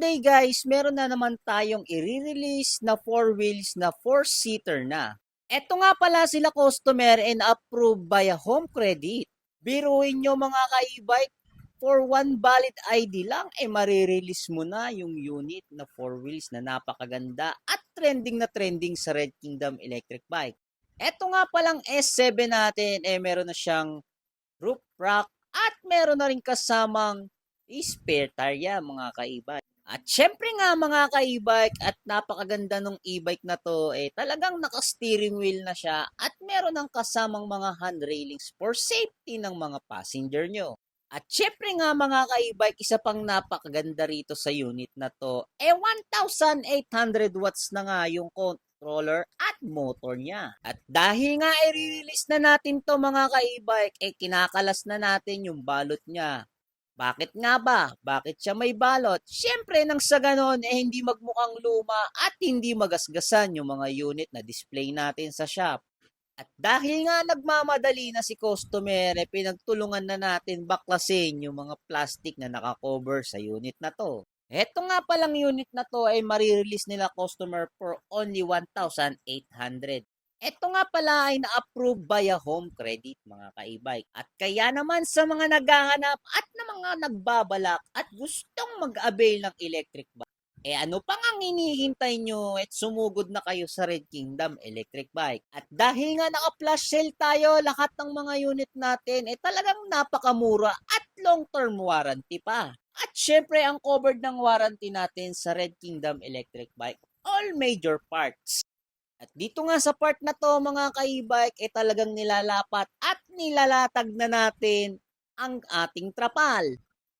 today guys, meron na naman tayong i-release na 4 wheels na 4-seater na. Ito nga pala sila customer and approved by a home credit. Biruin nyo mga ka-e-bike, for one valid ID lang, eh marirelease mo na yung unit na 4 wheels na napakaganda at trending na trending sa Red Kingdom electric bike. Ito nga palang S7 natin, eh meron na siyang roof rack at meron na rin kasamang spare tire mga ka-e-bike. At syempre nga mga ka-e-bike at napakaganda nung e-bike na to eh talagang naka-steering wheel na siya at meron ng kasamang mga handrailings for safety ng mga passenger nyo. At syempre nga mga ka-e-bike, isa pang napakaganda rito sa unit na to, eh 1,800 watts na nga yung controller at motor niya. At dahil nga i-release na natin to mga ka-e-bike, eh kinakalas na natin yung balot niya. Bakit nga ba? Bakit siya may balot? Siyempre nang sa ganon, eh hindi magmukhang luma at hindi magasgasan yung mga unit na display natin sa shop. At dahil nga nagmamadali na si customer, eh, pinagtulungan na natin baklasin yung mga plastic na nakakover sa unit na to. Eto nga palang unit na to ay marirelease nila customer for only 1,800. Ito nga pala ay na-approve by a home credit mga ka-e-bike. At kaya naman sa mga naghahanap at na mga nagbabalak at gustong mag-avail ng electric bike, eh ano pang ang hinihintay nyo at sumugod na kayo sa Red Kingdom Electric Bike. At dahil nga naka-flash sale tayo, lahat ng mga unit natin eh talagang napakamura at long-term warranty pa. At syempre ang covered ng warranty natin sa Red Kingdom Electric Bike, all major parts. At dito nga sa part na to mga ka-e-bike, eh talagang nilalapat at nilalatag na natin ang ating trapal.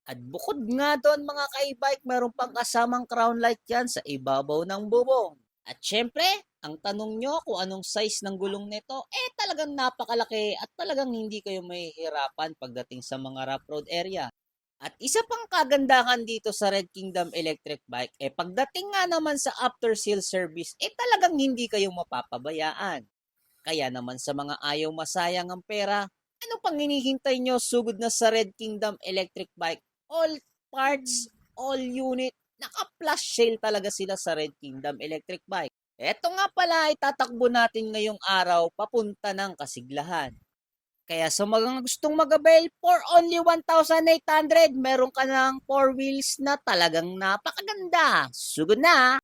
At bukod nga doon mga ka-e-bike, meron pang kasamang crown light yan sa ibabaw ng bubong. At syempre, ang tanong nyo kung anong size ng gulong nito, eh talagang napakalaki at talagang hindi kayo mahihirapan pagdating sa mga rough road area. At isa pang kagandahan dito sa Red Kingdom Electric Bike, eh pagdating nga naman sa after sale service, eh talagang hindi kayo mapapabayaan. Kaya naman sa mga ayaw masayang ang pera, ano pang hinihintay nyo sugod na sa Red Kingdom Electric Bike? All parts, all unit, naka-flash sale talaga sila sa Red Kingdom Electric Bike. Eto nga pala ay tatakbo natin ngayong araw papunta ng Kasiglahan. Kaya sa mga gustong mag-avail for only 1,800, meron ka ng 4 wheels na talagang napakaganda. Sugod na!